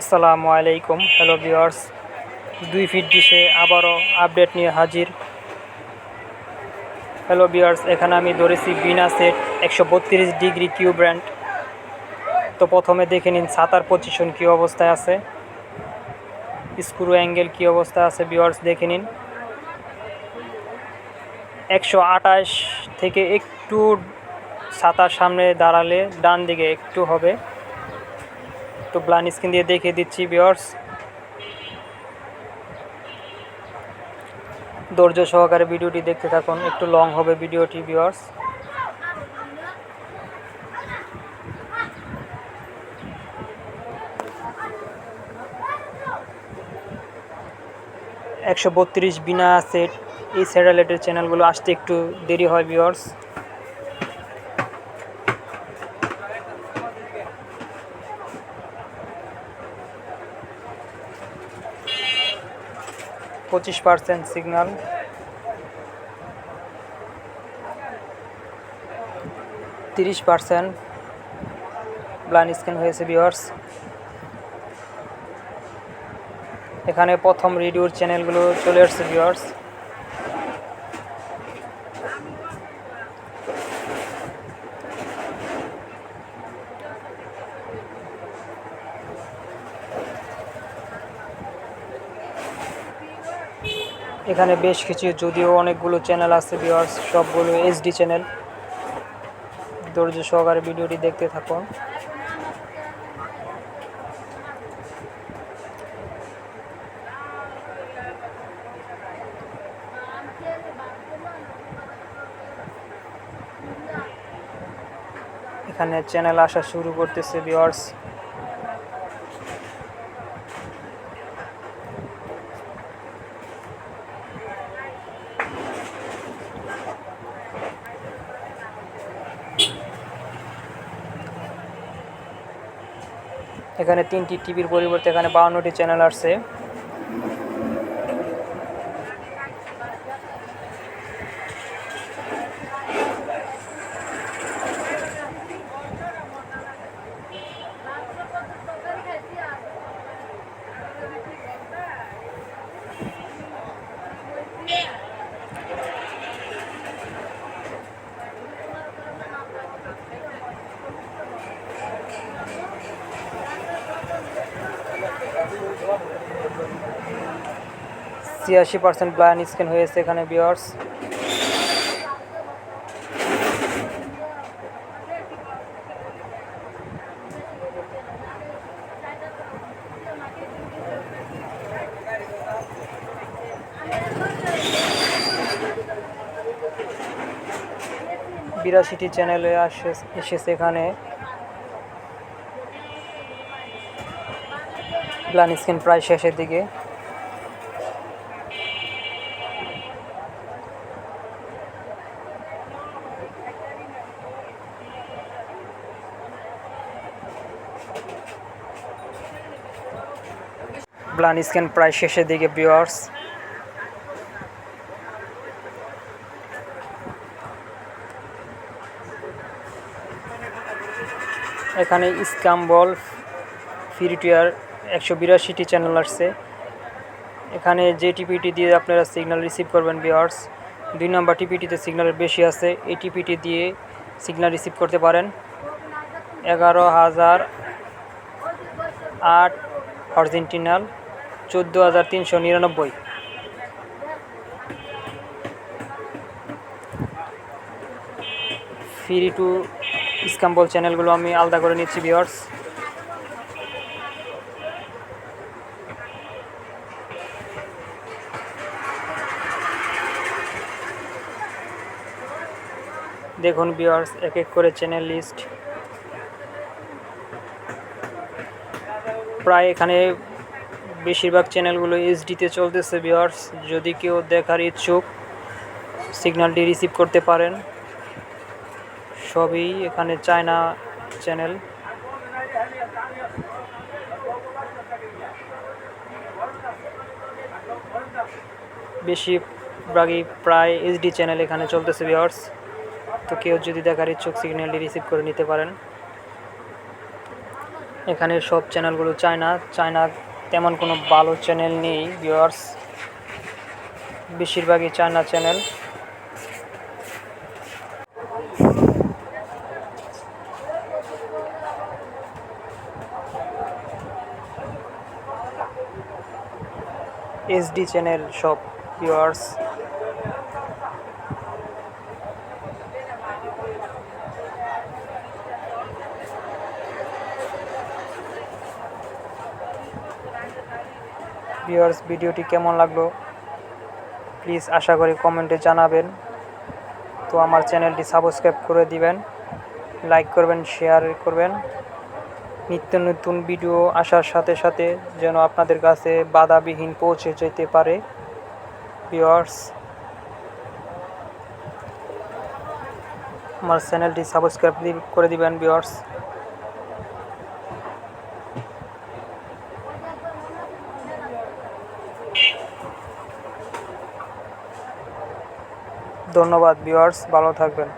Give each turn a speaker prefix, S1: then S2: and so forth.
S1: আসসালামু আলাইকুম। Hello viewers দুই ফিট ডিশে আবারও আপডেট নিয়ে হাজির। হ্যালো ভিউয়ার্স এখানে আমি ধরেছি বিনা সেট একশো বত্রিশ ডিগ্রি কিউ ব্র্যান্ড তো প্রথমে দেখে নিন সাতার পজিশন কী অবস্থায় আছে। স্ক্রু অ্যাঙ্গেল কী অবস্থায় আছে ভিউয়ার্স দেখে নিন। একশো আঠাশ থেকে একটু সাতার সামনে দাঁড়ালে ডান দিকে একটু হবে। তো প্লান স্ক্রিন দিয়ে দেখিয়ে দিচ্ছি বিয়ার্স ধৈর্য সহকারে ভিডিওটি দেখতে থাকুন, একটু লং হবে ভিডিওটি বিয়ার্স একশো বত্রিশ বিনা সেট এই স্যাটেলাইটের চ্যানেলগুলো আসতে একটু দেরি হয় বিয়ার্স পঁচিশ পার্সেন্ট সিগন্যাল তিরিশ পার্সেন্ট ব্লাইন্ড স্ক্যান হয়েছে ভিওয়ার্স এখানে প্রথম রেডিওর চ্যানেলগুলো চলে আসছে ভিওয়ার্স এখানে বেশ কিছু, যদিও অনেকগুলো চ্যানেল আছে ভিওয়ার্স সবগুলো এইচডি চ্যানেল ধৈর্য সহকারে ভিডিওটি দেখতে থাকুন। এখানে চ্যানেল আসা শুরু করতেছে ভিওয়ার্স এখানে তিনটি টিভির পরিবর্তে এখানে বাউন্নটি চ্যানেল আসছে। ছিয়াশি পার্সেন্ট ব্লাইন্ড স্ক্যান হয়েছে এখানে বিয়ার্স বিরাশিটি চ্যানেলে আসে এসেছে এখানে। প্লান স্ক্রিন প্রায় শেষের দিকে। প্লান স্ক্যান প্রায় শেষের দিকে ভিউয়ার্স এখানে ইস্কাম্বল ফ্রি টিয়ার একশো বিরাশিটি চ্যানেল আসছে। এখানে যে টিপিটি দিয়ে আপনারা সিগন্যাল রিসিভ করবেন বিয়ার্স দুই নম্বর টিপিটিতে সিগন্যালের বেশি আছে, এই টিপিটি দিয়ে সিগন্যাল রিসিভ করতে পারেন। এগারো হাজার আট অরিজিনটিনাল চোদ্দ হাজার তিনশো নিরানব্বই। ফ্রি টু ইস্কাম্বল চ্যানেলগুলো আমি আলাদা করে নিচ্ছি ভিওর্স দেখুন ভিওর্স এক এক করে চ্যানেল লিস্ট প্রায় এখানে বেশিরভাগ চ্যানেলগুলো এইচডিতে চলতেছে ভিওর্স যদি কেউ দেখার ইচ্ছুক সিগন্যালটি রিসিভ করতে পারেন। সবই এখানে চায়না চ্যানেল বেশিরভাগই প্রায় এইচডি চ্যানেল এখানে চলতেছে ভিওর্স তো কেউ যদি দেখার ইচ্ছুক সিগন্যালটি রিসিভ করে নিতে পারেন। এখানে সব চ্যানেলগুলো চায়না। চায়না তেমন কোনো ভালো চ্যানেল নেই ভিউয়ার্স বেশিরভাগই চায়না চ্যানেল এসডি চ্যানেল সব ভিউয়ার্স ভিউয়ার্স, ভিডিওটি কেমন লাগল? প্লিজ আশা করি কমেন্টে জানাবেন। তো আমার চ্যানেলটি সাবস্ক্রাইব করে দিবেন, লাইক করবেন, শেয়ার করবেন। নিত্য নতুন ভিডিও আসার সাথে সাথে যেন আপনাদের কাছে বাধাবিহীন পৌঁছে যেতে পারে। ভিউয়ার্স, আমার চ্যানেলটি সাবস্ক্রাইব করে দিবেন, ভিউয়ার্স। ধন্যবাদ ভিউয়ার্স। ভালো থাকবেন।